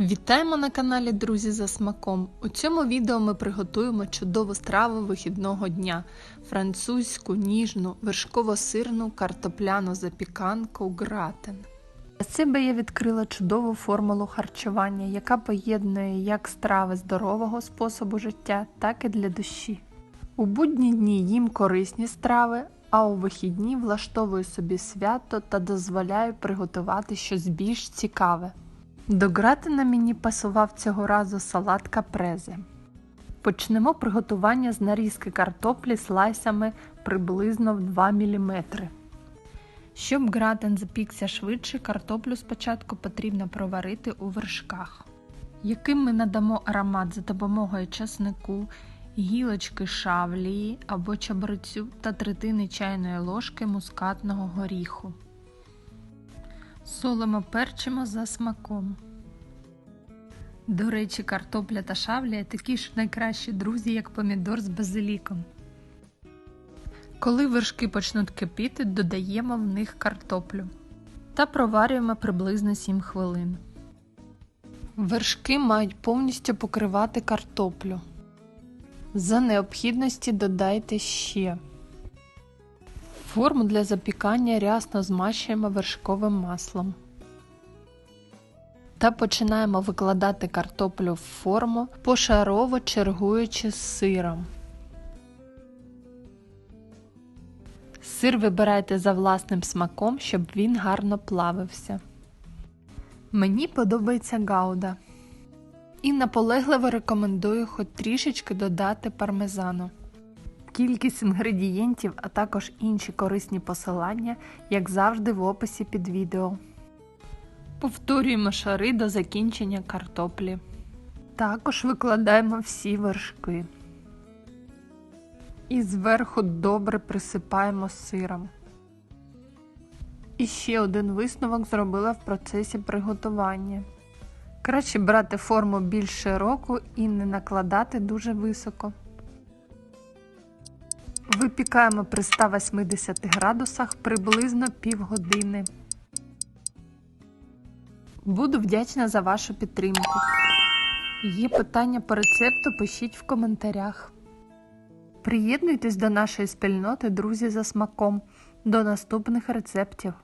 Вітаємо на каналі Друзі за смаком. У цьому відео ми приготуємо чудову страву вихідного дня: французьку, ніжну, вершково-сирну, картопляну запіканку гратен. Для себе я відкрила чудову формулу харчування, яка поєднує як страви здорового способу життя, так і для душі. У будні дні їм корисні страви, а у вихідні влаштовую собі свято та дозволяю приготувати щось більш цікаве. До гратина мені пасував цього разу салат капрезе. Почнемо приготування з нарізки картоплі слайсами приблизно в 2 мм. Щоб гратин запікся швидше, картоплю спочатку потрібно проварити у вершках, яким ми надамо аромат за допомогою часнику, гілочки шавлії або чабрецю та третини чайної ложки мускатного горіху. Солимо перчимо за смаком. До речі, картопля та шавлія такі ж найкращі друзі, як помідор з базиліком. Коли вершки почнуть кипіти, додаємо в них картоплю та проварюємо приблизно 7 хвилин. Вершки мають повністю покривати картоплю. За необхідності додайте ще. Форму для запікання рясно змащуємо вершковим маслом. Та починаємо викладати картоплю в форму, пошарово чергуючи з сиром. Сир вибирайте за власним смаком, щоб він гарно плавився. Мені подобається гауда. І наполегливо рекомендую хоч трішечки додати пармезану. Кількість інгредієнтів, а також інші корисні посилання, як завжди, в описі під відео. Повторюємо шари до закінчення картоплі. Також викладаємо всі вершки. І зверху добре присипаємо сиром. І ще один висновок зробила в процесі приготування. Краще брати форму більш широку і не накладати дуже високо. Випікаємо при 180 градусах приблизно півгодини. Буду вдячна за вашу підтримку. Є питання по рецепту, пишіть в коментарях. Приєднуйтесь до нашої спільноти, друзі, за смаком. До наступних рецептів!